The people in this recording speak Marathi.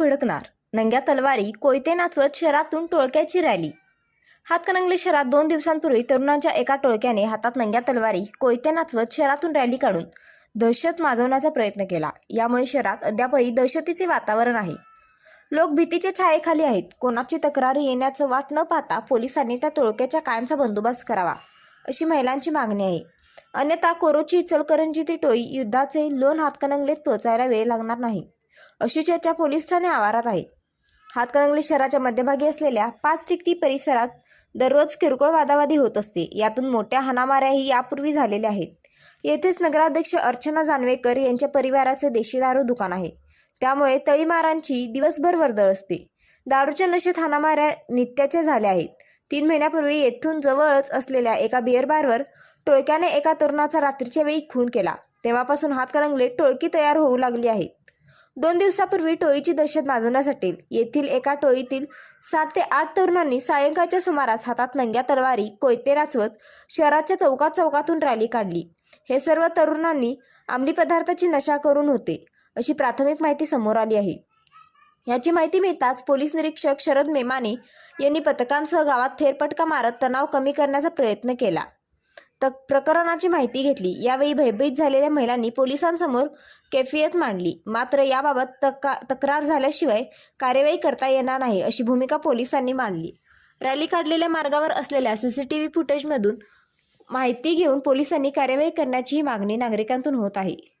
भडकणार नंग्या तलवारी कोयते नाचवत शहरातून टोळक्याची रॅली. हातकणंगले शहरात दोन दिवसांपूर्वी तरुणांच्या एका टोळक्याने हातात नंग्या तलवारी कोयते नाचवत शहरातून रॅली काढून दहशत माजवण्याचा प्रयत्न केला. यामुळे शहरात अद्यापही दहशतीचे वातावरण आहे. लोक भीतीच्या छायेखाली आहेत. कोणाची तक्रार येण्याचं वाट न पाहता पोलिसांनी त्या टोळक्याच्या कायमचा बंदोबस्त करावा अशी महिलांची मागणी आहे. अन्यथा कोरोची इचलकरंजी ती टोळी युद्धाचे लोन हातकणंगलेत पोहोचायला वेळ लागणार नाही. अशी चर्चा पोलीस ठाणे आवारात आहे. हातकणंगले शहराच्या मध्यभागी असलेल्या पाच टिकटी परिसरात दररोज किरकोळ वादावादी होत असते. यातून मोठ्या हाणामाऱ्याही यापूर्वी झालेल्या आहेत. येथेच नगराध्यक्ष अर्चना जानवेकर यांच्या परिवाराचे देशी दारू दुकान आहे. त्यामुळे तळीमारांची दिवसभर वर्दळ असते. दारूच्या नशेत हाणामाऱ्या नित्याच्या झाल्या आहेत. तीन महिन्यापूर्वी येथून जवळच असलेल्या एका बिअर बारवर टोळक्याने एका तरुणाचा रात्रीच्या वेळी खून केला. तेव्हापासून हातकणंगले टोळकी तयार होऊ लागली आहे. दोन दिवसापूर्वी टोळीची दहशत माजवण्यासाठी येथील एका टोळीतील सात ते आठ तरुणांनी सायंकाळच्या सुमारास हातात नंग्या तलवारी कोयते नाचवत शहराच्या चौकात चौकातून रॅली काढली. हे सर्व तरुणांनी अंमली पदार्थाची नशा करून होते अशी प्राथमिक माहिती समोर आली आहे. याची माहिती मिळताच पोलीस निरीक्षक शरद मेमाने यांनी पथकांसह गावात फेरपटका मारत तणाव कमी करण्याचा प्रयत्न केला. तक प्रकरणाची माहिती घेतली. यावेळी भयभीत झालेल्या महिलांनी पोलिसांसमोर कैफियत मांडली. मात्र याबाबत तका तक्रार झाल्याशिवाय कार्यवाही करता येणार नाही अशी भूमिका पोलिसांनी मांडली. रॅली काढलेल्या मार्गावर असलेल्या सी सी टी व्ही फुटेजमधून माहिती घेऊन पोलिसांनी कार्यवाही करण्याची मागणी नागरिकांतून होत आहे.